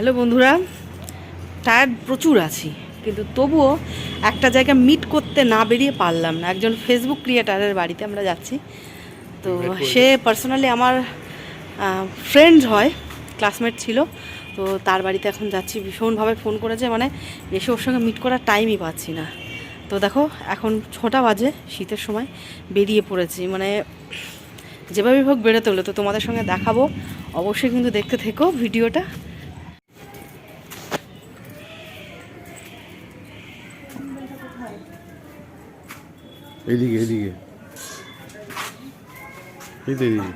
Hello বন্ধুরা tired প্রচুর আছি কিন্তু তবুও একটা জায়গায় মিট করতে না বেরিয়ে পারলাম না। একজন ফেসবুক ক্রিয়েটারের বাড়িতে আমরা যাচ্ছি। তো সে পার্সোনালি আমার ফ্রেন্ড হয় ক্লাসমেট ছিল। তো তার বাড়িতে এখন যাচ্ছি। ভীষণভাবে ফোন করেছে মানে এসে ওর সঙ্গে মিট করার টাইমই পাচ্ছি না। তো দেখো এখন ছটা বাজে শীতের সময় বেরিয়ে পড়েছি। মানে যেভাবে হোক বেরোতে হলো তো তোমাদের সঙ্গে দেখাবো। অবশ্যই কিন্তু দেখতে থেকো ভিডিওটা। এইদিকে এইদিকে এই তো এইদিকে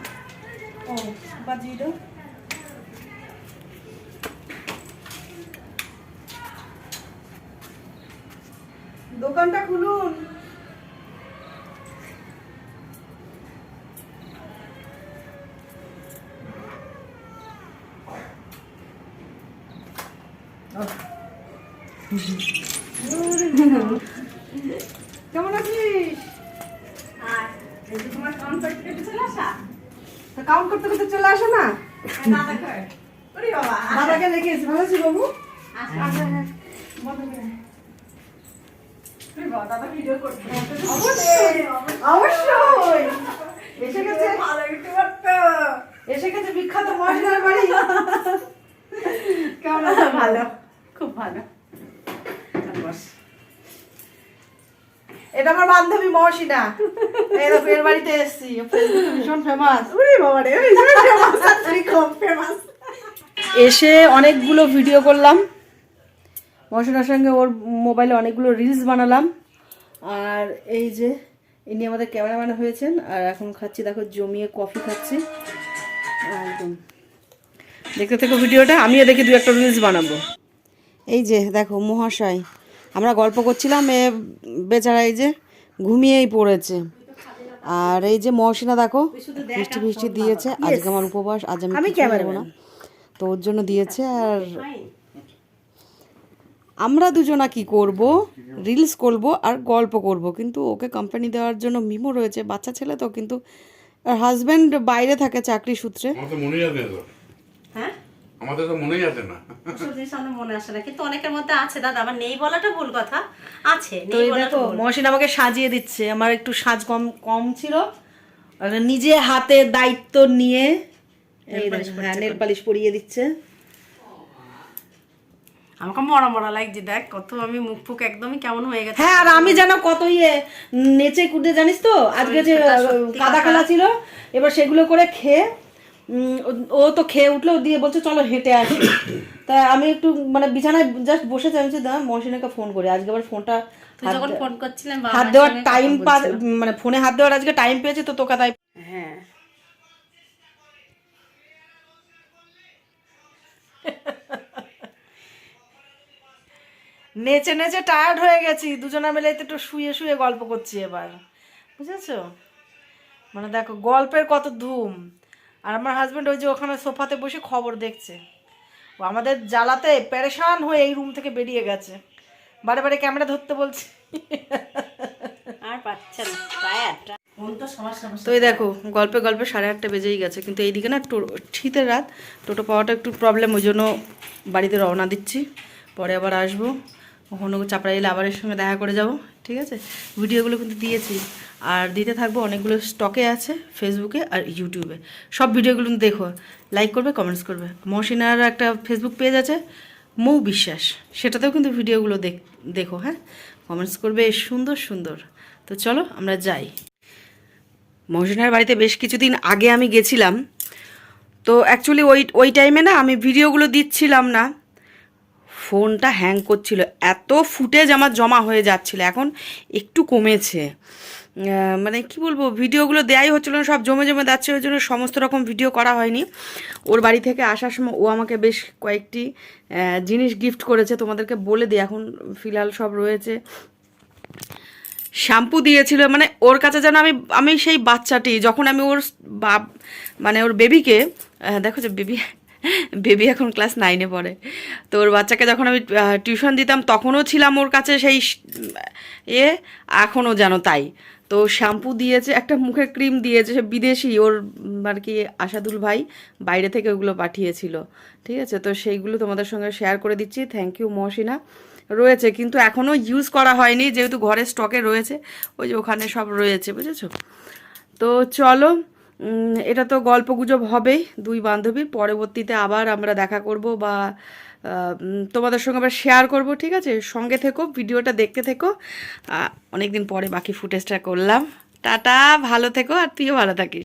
দোকানটা খুলুন। কেমন আছিস? যে তোমার কাউন্ট করতে করতে চলে আসা? তা কাউন্ট করতে করতে চলে আসো না? দাদাকে? রেখে এসে ভালো আছি বাবু? অবশ্যই অবশ্যই। এসে গেছে। এসে গেছে বিখ্যাত মশলার বাড়ি। কেমন ভালো খুব ভালো। এটা আমার বান্ধবী মহসিনা। এই দেখো এর বাড়িতে এসেছি। ভীষণ ফেমাস ওরে বাবা রে ফেমাস এসে অনেকগুলো ভিডিও করলাম। মহসিনার সঙ্গে ওর মোবাইলে অনেকগুলো রিলস বানালাম। আর এই যে ইনি আমাদের ক্যামেরাম্যান হয়েছেন। আর এখন খাচ্ছি দেখো জমিয়ে কফি খাচ্ছি। একদম। দেখতে থেকো ভিডিওটা আমিও দেখি দু একটা রিলস বানাবো। এই যে দেখো মহাশয়। আমরা গল্প করছিলাম এ বেচারা এই যে ঘুমিয়েই পড়েছে। আর এই যে মহসিনা দেখো মিষ্টি বৃষ্টি দিয়েছে। আজকে আমার উপবাস আজ আমি খাব না। তো ওর জন্য দিয়েছে আর আমরা দুজনা কি করব? রিলস করব আর গল্প করব। কিন্তু ওকে কোম্পানি দেওয়ার জন্য মিমো রয়েছে বাচ্চা ছেলে তো কিন্তু হাজব্যান্ড বাইরে থাকে চাকরি সূত্রে। আমার তো মনেই আছে না হ্যাঁ? আমাদের তো মনেই না। মনে আসে না। কিন্তু অনেকের মধ্যে আছে দাদা আমার নেই বলাটা ভুল কথা। আছে নেই বলাটা মহসিন আমাকে সাজিয়ে দিচ্ছে। আমার একটু সাজ কম কম ছিল। নিজে হাতে দায়িত্ব নিয়ে দেখো, হ্যাঁ নেল পালিশ পরিয়ে দিচ্ছে। আমাকে মরা মরা লাগছে দেখ কত আমি মুখ ফুক একদমই কেমন হয়ে গেছে। হ্যাঁ আর আমি যেন কত ইয়ে নেচে কুদে জানিস তো? আজকে যে শরীরটা কাদা। খেলা ছিল এবার সেগুলো করে খেয়ে ও- তো খেয়ে উঠল দিয়ে বলছে চলো হেঁটে আসি। তা আমি একটু মানে বিছানায় জাস্ট বসেছি আমি দা মহসিনাকে ফোন করি। আজকে আবার ফোনটা তুই যখন ফোন করছিলেন বা হাত দেওয়ার টাইম। মানে ফোনে হাত দেওয়ার আজকে টাইম পেয়েছে তো তোকে তাই হ্যাঁ। নেচে নেচে টায়ার্ড হয়ে গেছি দুজনে মিলে তো একটু শুয়ে শুয়ে গল্প করছি এবার। বুঝেছ? মানে দেখো গল্পের কত ধুম। আর আমার হাজব্যান্ড ওই যে ওখানে সোফাতে বসে খবর দেখছে। ও আমাদের জ্বালাতে প্যারেশান হয়ে এই রুম থেকে বেরিয়ে গেছে। বারে বারে ক্যামেরা ধরতে বলছে। আর পাচ্ছে না প্রায় আটটা। তো এই দেখো গল্পে গল্পে সাড়ে আটটা বেজেই গেছে কিন্তু এইদিকে না টো- শীতের রাত টোটো পাওয়াটা একটু প্রবলেম ওই জন্য বাড়িতে রওনা দিচ্ছি। পরে আবার আসব। কখনো চাপড়া এলে আবার এর সঙ্গে দেখা করে যাব। ঠিক আছে? ভিডিওগুলো কিন্তু দিয়েছি। আর দিতে থাকব অনেকগুলো স্টকে আছে ফেসবুকে আর ইউটিউবে সব ভিডিওগুলো দেখো। লাইক করবে কমেন্টস করবে। মহসিনার একটা ফেসবুক পেজ আছে, মৌ বিশ্বাস। সেটাতেও কিন্তু ভিডিওগুলো দেখ, দেখো হ্যাঁ? কমেন্টস করবে সুন্দর সুন্দর। তো চলো, আমরা যাই। মহসিনার বাড়িতে বেশ কিছুদিন আগে আমি গেছিলাম। তো অ্যাকচুয়ালি ওই ওই টাইমে না আমি ভিডিওগুলো দিচ্ছিলাম না। ফোনটা হ্যাং করছিল। এত ফুটেজ আমার জমা হয়ে যাচ্ছিল, এখন একটু কমেছে। মানে কি বলব, ভিডিওগুলো দেয়াই হচ্ছিল না, সব জমে জমে যাচ্ছে, ওই জন্য সমস্ত রকম ভিডিও করা হয়নি। ওর বাড়ি থেকে আসার সময় ও আমাকে বেশ কয়েকটি জিনিস গিফট করেছে, তোমাদেরকে বলে দিই, এখন ফিলহাল সব রয়েছে। শ্যাম্পু দিয়েছিল মানে ওর কাছে যেন আমি আমি সেই বাচ্চাটি, যখন আমি ওর বাপ মানে ওর বেবিকে দেখো যে বেবি বেবি এখন ক্লাস নাইনে পড়ে। তো ওর বাচ্চাকে যখন আমি টিউশন দিতাম, তখনও ছিলাম ওর কাছে সেই এ, এখনও যেন তাই। তো শ্যাম্পু দিয়েছে, একটা মুখের ক্রিম দিয়েছে, সে বিদেশি, ওর আর কি আশাদুল ভাই বাইরে থেকে ওগুলো পাঠিয়েছিল। ঠিক আছে? তো সেইগুলো তোমাদের সঙ্গে শেয়ার করে দিচ্ছি। Thank you Mohsina. রয়েছে, কিন্তু এখনও ইউজ করা হয়নি, যেহেতু ঘরে স্টকে রয়েছে, ওই যে ওখানে সব রয়েছে, বুঝেছ? তো চলো এটা তো গল্প গুজব হবেই, দুই বান্ধবীর পরবর্তীতে আবার আমরা দেখা করব বা তোমাদের সঙ্গে আবার শেয়ার করব, ঠিক আছে? সঙ্গে থেকো, ভিডিওটা দেখতে থেকো। অনেকদিন পরে বাকি ফুটেজটা করলাম। টাটা, ভালো থেকো আর তুইও ভালো থাকিস।